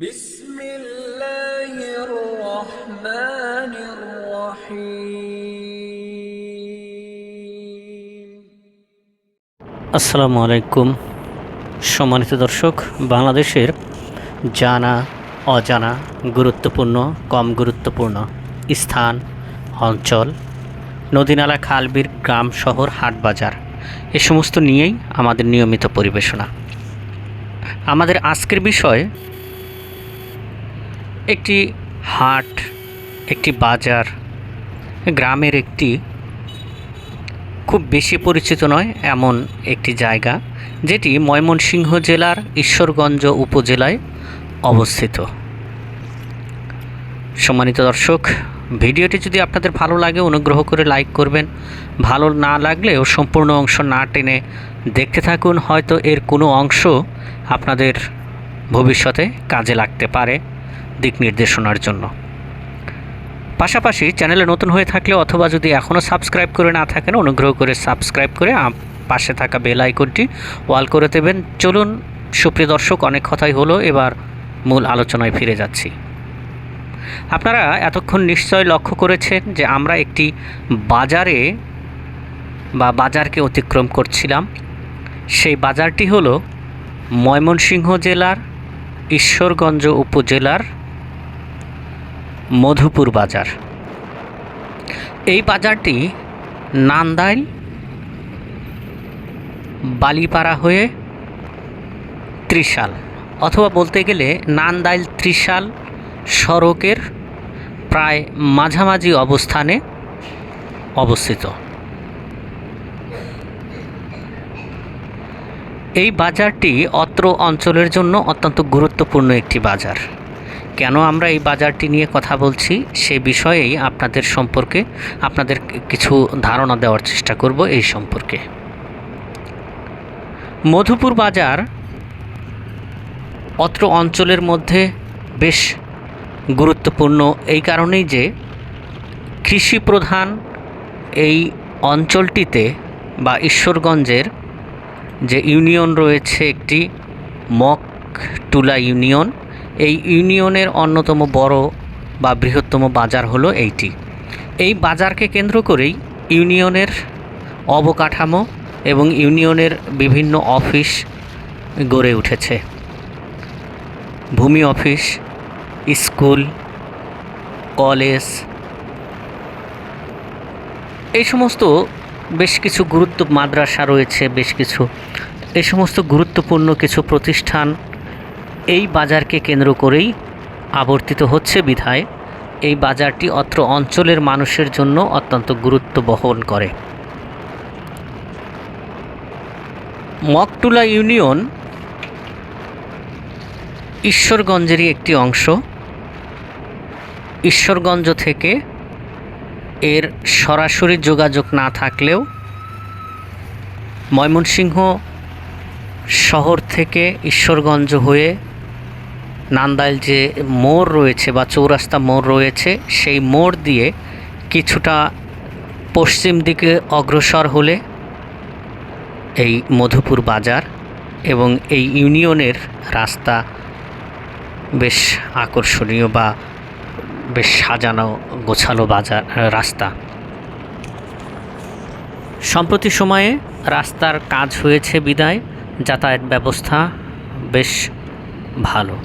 بسم الله الرحمن الرحيم আসসালামু আলাইকুম সম্মানিত দর্শক বাংলাদেশের জানা অজানা গুরুত্বপূর্ণ কম গুরুত্বপূর্ণ স্থান অঞ্চল নদীনালা খালবির গ্রাম শহর হাট বাজার এ সমস্ত নিয়েই আমাদের নিয়মিত পরিবেশনা আমাদের আজকের বিষয় একটি হাট, একটি বাজার, গ্রামের একটি খুব বেশি পরিচিত নয়, এমন একটি জায়গা যেটি ময়মনসিংহ জেলার ঈশ্বরগঞ্জ উপজেলায় অবস্থিত। সম্মানিত দর্শক, ভিডিওটি যদি আপনাদের ভালো লাগে, অনুগ্রহ করে লাইক করবেন। ভালো না লাগলেও সম্পূর্ণ অংশ না টেনে দেখতে থাকুন, হয়তো এর কোনো অংশ আপনাদের ভবিষ্যতে কাজে লাগতে পারে। দিক নির্দেশনার জন্য। পাশাপাশি চ্যানেলে নতুন হয়ে থাকলে অথবা যদি এখনও সাবস্ক্রাইব করে না থাকেন, অনুগ্রহ করে সাবস্ক্রাইব করে পাশে থাকা বেল আইকনটি ওয়াল করে দেবেন। চলুন, সুপ্রিয় দর্শক, অনেক কথাই হলো, এবার মূল আলোচনায় ফিরে যাচ্ছি। আপনারা এতক্ষণ নিশ্চয় লক্ষ্য করেছেন যে আমরা একটি বাজারে বা বাজারকে অতিক্রম করছিলাম। সেই বাজারটি হলো ময়মনসিংহ জেলার ঈশ্বরগঞ্জ উপজেলার মধুপুর বাজার। এই বাজারটি নান্দাইল, বালিপাড়া হয়ে ত্রিশাল অথবা বলতে গেলে নান্দাইল ত্রিশাল সড়কের প্রায় মাঝামাঝি অবস্থানে অবস্থিত। এই বাজারটি অত্র অঞ্চলের জন্য অত্যন্ত গুরুত্বপূর্ণ একটি বাজার। কেন আমরা এই বাজারটি নিয়ে কথা বলছি সে বিষয়েই আপনাদের সম্পর্কে আপনাদের কিছু ধারণা দেওয়ার চেষ্টা করব এই সম্পর্কে। মধুপুর বাজার অত্র অঞ্চলের মধ্যে বেশ গুরুত্বপূর্ণ এই কারণেই যে কৃষি প্রধান এই অঞ্চলটিতে বা ঈশ্বরগঞ্জের যে ইউনিয়ন রয়েছে একটি মকটুলা ইউনিয়ন এই ইউনিয়নের অন্যতম বড় বা বৃহত্তম বাজার হলো এইটি। এই বাজারকে কেন্দ্র করেই ইউনিয়নের অবকাঠামো এবং ইউনিয়নের বিভিন্ন অফিস গড়ে উঠেছে। ভূমি অফিস, স্কুল, কলেজ। এই সমস্ত বেশ কিছু গুরুত্ব মাদ্রাসা রয়েছে, বেশ কিছু। এই সমস্ত গুরুত্বপূর্ণ কিছু প্রতিষ্ঠান এই বাজারকে কেন্দ্র করেই আবর্তিত হচ্ছে বিধায়। এই বাজারটি অত্র অঞ্চলের মানুষের জন্য অত্যন্ত গুরুত্ব বহন করে। মকটুলা ইউনিয়ন ঈশ্বরগঞ্জেরই একটি অংশ। ঈশ্বরগঞ্জ থেকে এর সরাসরি যোগাযোগ না থাকলেও ময়মনসিংহ শহর থেকে ঈশ্বরগঞ্জ হয়ে নান্দাইল যে মোড় রয়েছে বা চৌরাস্তা মোড় রয়েছে, সেই মোড় দিয়ে কিছুটা পশ্চিম দিকে অগ্রসর হলে এই মধুপুর বাজার এবং এই ইউনিয়নের রাস্তা বেশ আকর্ষণীয় বা বেশ সাজানো গোছালো বাজার রাস্তা। সম্প্রতি সময়ে রাস্তার কাজ হয়েছে বিদায়, যাতায়াত ব্যবস্থা বেশ ভালো।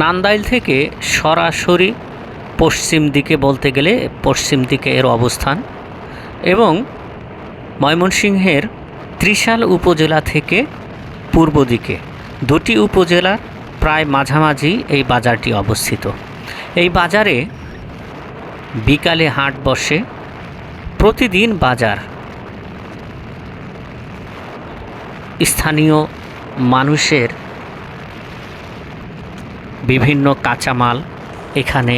নান্দাইল থেকে সরাসরি পশ্চিম দিকে বলতে গেলে পশ্চিম দিকে এর অবস্থান এবং ময়মনসিংহের ত্রিশাল উপজেলা থেকে পূর্ব দিকে। দুটি উপজেলার প্রায় মাঝামাঝি এই বাজারটি অবস্থিত। এই বাজারে বিকালে হাট বসে। প্রতিদিন বাজার স্থানীয় মানুষের বিভিন্ন কাঁচামাল এখানে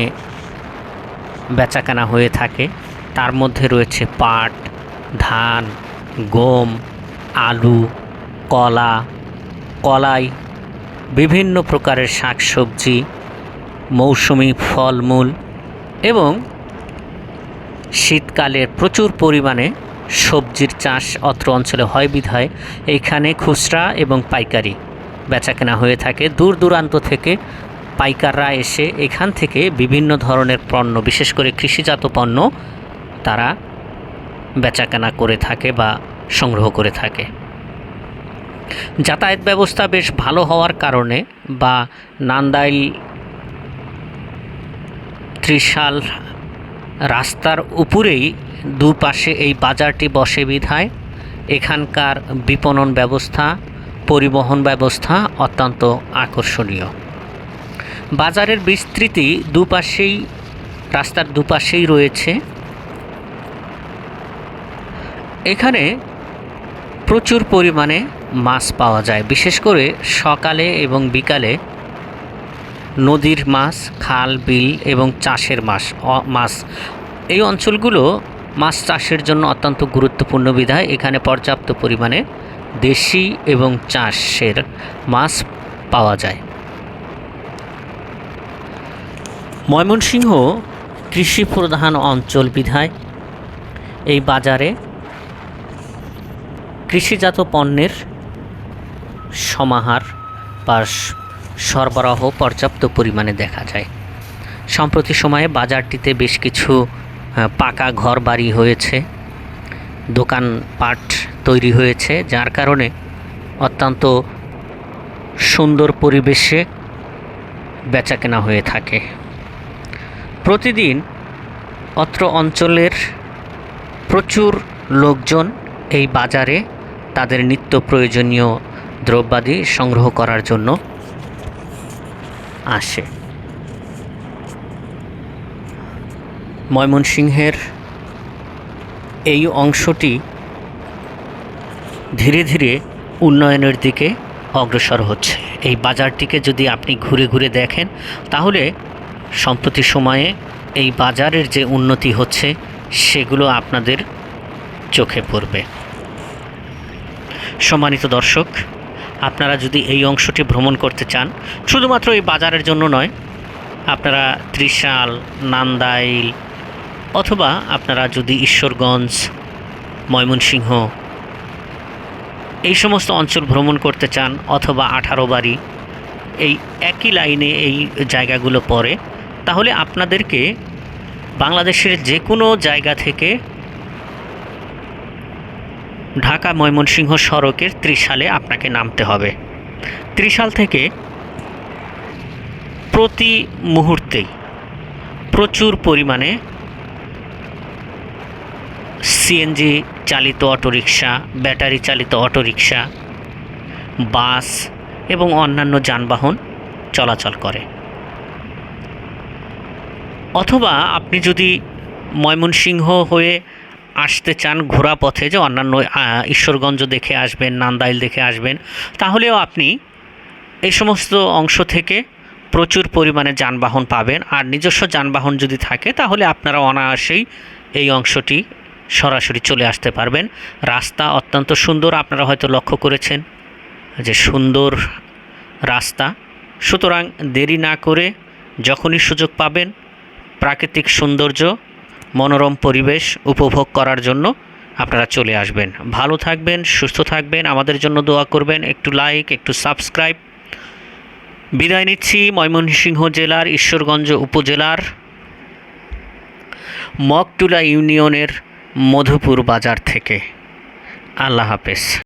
বেচাকেনা হয়ে থাকে। তার মধ্যে রয়েছে পাট, ধান, গম, আলু, কলা, কলাই, বিভিন্ন প্রকারের শাকসবজি, মৌসুমি ফলমূল এবং শীতকালে প্রচুর পরিমাণে সবজির চাষ অত্র অঞ্চলে হয় বিধায় এইখানে খুচরা এবং পাইকারি বেচাকেনা হয়ে থাকে। দূর দূরান্ত থেকে পাইকাররা এসে এখান থেকে বিভিন্ন ধরনের পণ্য, বিশেষ করে কৃষিজাত পণ্য, তারা বেচাকেনা করে থাকে বা সংগ্রহ করে থাকে। যাতায়াত ব্যবস্থা বেশ ভালো হওয়ার কারণে বা নান্দাইল ত্রিশাল রাস্তার উপরেই দুপাশে এই বাজারটি বসে বিধায়। এখানকার বিপণন ব্যবস্থা, পরিবহন ব্যবস্থা অত্যন্ত আকর্ষণীয়। বাজারের বিস্তৃতি দুপাশেই, রাস্তার দুপাশেই রয়েছে। এখানে প্রচুর পরিমাণে মাছ পাওয়া যায়। বিশেষ করে সকালে এবং বিকালে নদীর মাছ, খাল, বিল এবং চাষের মাছ মাছ। এই অঞ্চলগুলো মাছ চাষের জন্য অত্যন্ত গুরুত্বপূর্ণ বিধায় এখানে পর্যাপ্ত পরিমাণে দেশি এবং চাষের মাছ পাওয়া যায়। ময়মনসিংহ কৃষি প্রধান অঞ্চল বিধায় এই বাজারে কৃষিজাত পণ্যের সমাহার বা সরবরাহ পর্যাপ্ত পরিমাণে দেখা যায়। সম্প্রতি সময়ে বাজারটিতে বেশ কিছু পাকা ঘর বাড়ি হয়েছে, দোকানপাট তৈরি হয়েছে, যার কারণে অত্যন্ত সুন্দর পরিবেশে বেচাকেনা হয়ে থাকে। প্রতিদিন অত্র অঞ্চলের প্রচুর লোকজন এই বাজারে তাদের নিত্য প্রয়োজনীয় দ্রব্যাদি সংগ্রহ করার জন্য আসে। ময়মনসিংহের এই অংশটি ধীরে ধীরে উন্নয়নের দিকে অগ্রসর হচ্ছে। এই বাজারটিকে যদি আপনি ঘুরে ঘুরে দেখেন, তাহলে সম্প্রতি সময়ে এই বাজারের যে উন্নতি হচ্ছে, সেগুলো আপনাদের চোখে পড়বে। সম্মানিত দর্শক, আপনারা যদি এই অংশটি ভ্রমণ করতে চান, শুধুমাত্র এই বাজারের জন্য নয়, আপনারা ত্রিশাল, নান্দাইল, অথবা আপনারা যদি ঈশ্বরগঞ্জ, ময়মনসিংহ, এই সমস্ত অঞ্চল ভ্রমণ করতে চান, অথবা আঠারো বাড়ি এই একই লাইনে এই জায়গাগুলো পড়ে তাহলে আপনাদেরকে বাংলাদেশের যে কোনো জায়গা থেকে ঢাকা ময়মনসিংহ সড়কের ত্রিশালে আপনাকে নামতে হবে। ত্রিশাল থেকে প্রতি মুহূর্তেই প্রচুর পরিমাণে সিএনজি চালিত অটোরিকশা, ব্যাটারি চালিত অটোরিকশা, বাস এবং অন্যান্য যানবাহন চলাচল করে। অথবা আপনি যদি ময়মনসিংহ হয়ে আসতে চান ঘোরা পথে, যে অন্যান্য ঈশ্বরগঞ্জ দেখে আসবেন, নান্দাইল দেখে আসবেন, তাহলেও আপনি এই সমস্ত অংশ থেকে প্রচুর পরিমাণে যানবাহন পাবেন। আর নিজস্ব যানবাহন যদি থাকে, তাহলে আপনারা অনায়াসেই এই অংশটি সরাসরি চলে আসতে পারবেন। রাস্তা অত্যন্ত সুন্দর, আপনারা হয়তো লক্ষ্য করেছেন যে সুন্দর রাস্তা। সুতরাং দেরি না করে যখনই সুযোগ পাবেন প্রাকৃতিক সৌন্দর্য, মনোরম পরিবেশ উপভোগ করার জন্য আপনারা চলে আসবেন। ভালো থাকবেন, সুস্থ থাকবেন, আমাদের জন্য দোয়া করবেন। একটু লাইক একটু সাবস্ক্রাইব বিদায় নিচ্ছি ময়মনসিংহ জেলার ঈশ্বরগঞ্জ উপজেলার মকটুলা ইউনিয়নের মধুপুর বাজার থেকে। আল্লাহ হাফেজ।